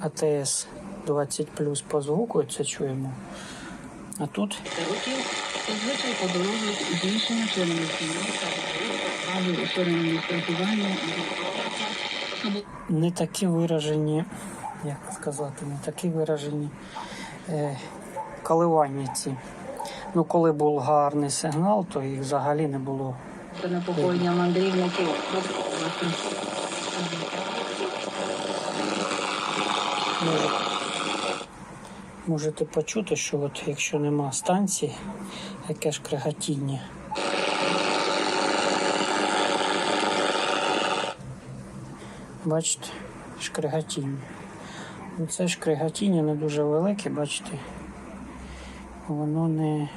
АТС 20 по звуку, це чуємо. А тут зазвичай не такі виражені, як сказати, не такі виражені е, коливання ці. Ну, коли був гарний сигнал, то їх взагалі не було. занепокоєння мандрівників. Може, можете почути, що от якщо нема станції, яке ж кригатіння. Бачите, шкригатіння. Ну, Це шкригатіння не дуже велике, бачите. Воно не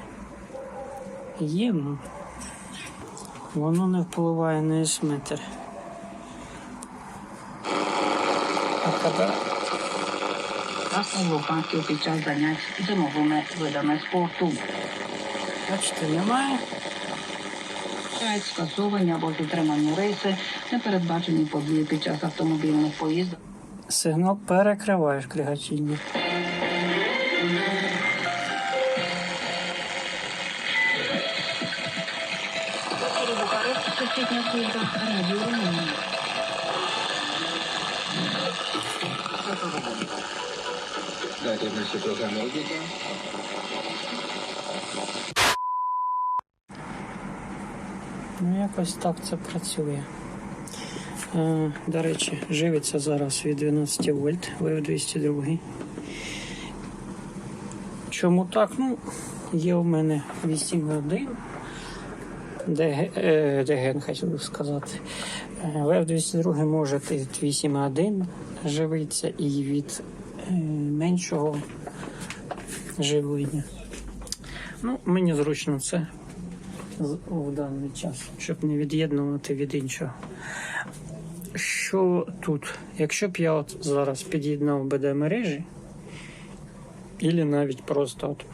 є, ну, воно не впливає на есметр. А коли та випадків під час занять зимовими видами спорту. Бачите, немає. Скасовані або підтримані рейси, непередбачені події під час автомобільних поїздок. Сигнал перекриває шкригатіння. Сусідня служба радіо Ну, якось так це працює. Е, до речі, живиться зараз від 12 вольт, ВФ 202. Чому так? Ну, є у мене 8 годин. ДГ, е, ДГН хотів сказати. ВФ 202 може від 8 годин живиться і від е, меншого живлення. Ну, мені зручно це в даний час, щоб не від'єднувати від іншого. Що тут? Якщо б я от зараз під'єднав БД мережі, або навіть просто от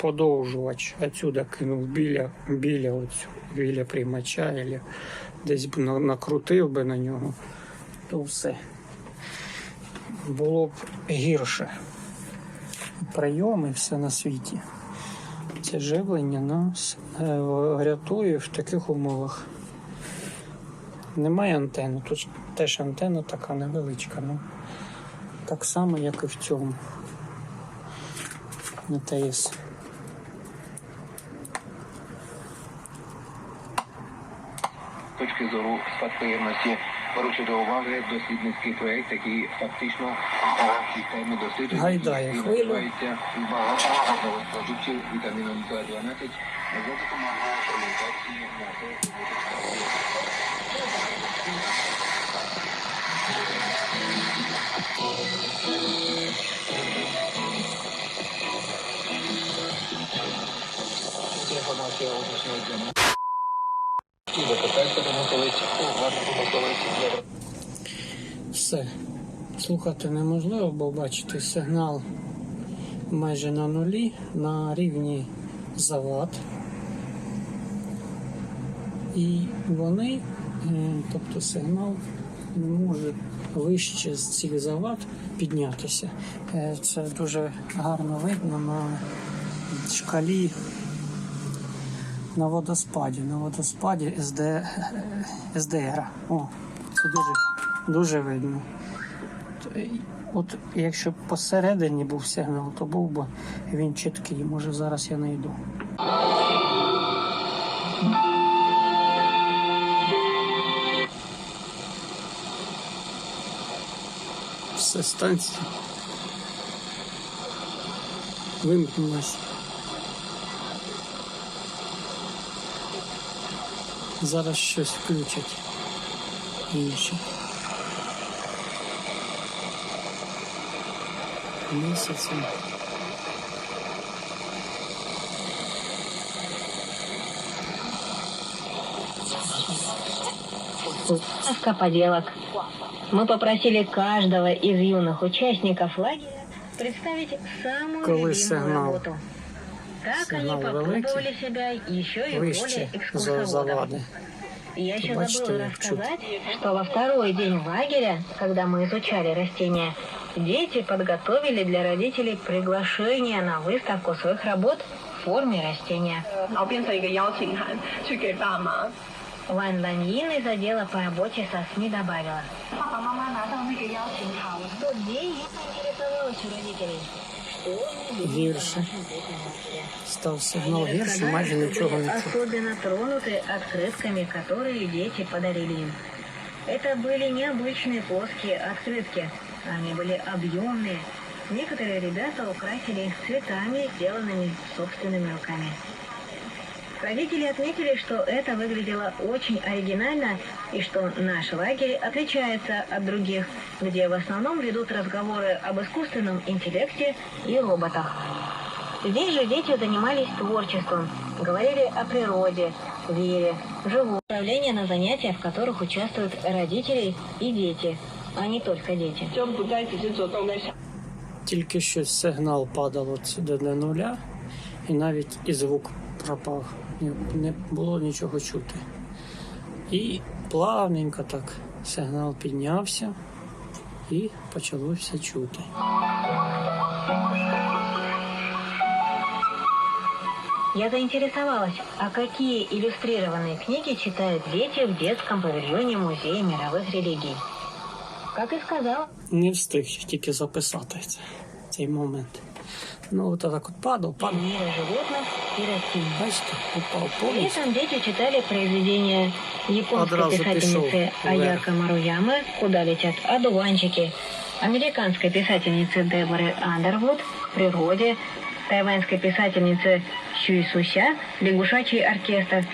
подовжувач отсюда кинув біля, біля, оцю, біля приймача, або десь б накрутив би на нього, то все було б гірше. Прийоми все на світі. Це живлення нас е, рятує в таких умовах. Немає антени. Тут теж антенна така невеличка. Ну, так само, як і в цьому. На З точки зору спадкоємності до уваги дослідницький проєкт, який фактично в системі досліджень Гайдає називається багато продуктів вітаміном К12 за допомогою ферментації мозку. Інформація уточнюється. Запитайте до мотовиці, уважно до мотовиці. Все. Слухати неможливо, бо бачите, сигнал майже на нулі, на рівні завод. І вони, е, тобто сигнал, не може вище з цих завод піднятися. Е, Це дуже гарно видно на шкалі на водоспаді. На водоспаді СД, СДР. О, це дуже, дуже видно. От якщо б посередині був сигнал, то був би він чіткий. Може зараз я знайду. Все станція вимкнулася. Зараз щось включать інше. Місяцем. Сказка поделок. Мы попросили каждого из юных участников лагеря представить самую любимую работу. Так они великий, себя еще и вище за завади. Я еще Бачите, забыла рассказать, что во второй день лагеря, когда мы изучали растения, дети подготовили для родителей приглашение на выставку своих работ в форме растения. Ван Ланьин из отдела по работе со СМИ добавила. Папа, В тот день я поинтересовалась у родителей Гірше. о нашем детстве. Став сигнал Они гірше, рассказали, майже что нічого были не чув. особенно тронуты открытками, которые дети подарили им. Это были необычные плоские открытки. Они были объемные. Некоторые ребята украсили их цветами, сделанными собственными руками. Родители отметили, что это выглядело очень оригинально и что наш лагерь отличается от других, где в основном ведут разговоры об искусственном интеллекте и роботах. Здесь же дети занимались творчеством, говорили о природе, вере, живут. Управление на занятия, в которых участвуют родители и дети, а не только дети. Только что сигнал падало сюди до нуля, и навіть и звук пропал. Не було нічого чути. І плавненько так сигнал піднявся і почало все чути. Я заинтересовалась, а какие иллюстрированные книги читают дети в детском павильоне Музея мировых религий. Как и сказала, Не встиг тільки записати це, цей момент. Ну, от так от падав, падав. мира животных и растений. Бачите, упав При повністю. этом дети читали произведения японской Одразу писательницы пішов Аяка Маруямы «Куда летят одуванчики», американской писательницы Деборы Андервуд «В природе», тайваньской писательницы Сюй Суся «Лягушачий оркестр».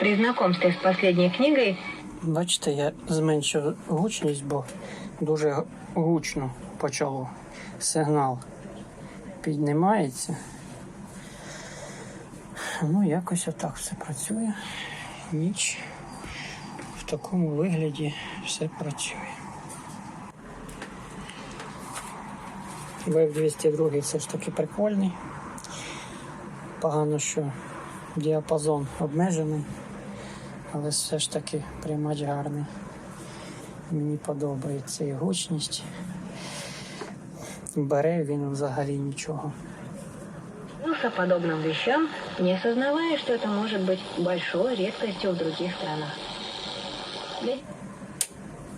При знакомстве с последней книгой Бачите, я зменшив гучність, бо дуже гучно почало. Сигнал піднімається. Ну, якось отак все працює. Ніч в такому вигляді все працює. Веб 202 все ж таки прикольний. Погано, що діапазон обмежений але все ж таки приймач гарний. Мені подобається і гучність Бере він взагалі нічого. Учился подобным вещам, не осознавая, что это может быть большой редкостью в других странах. Для-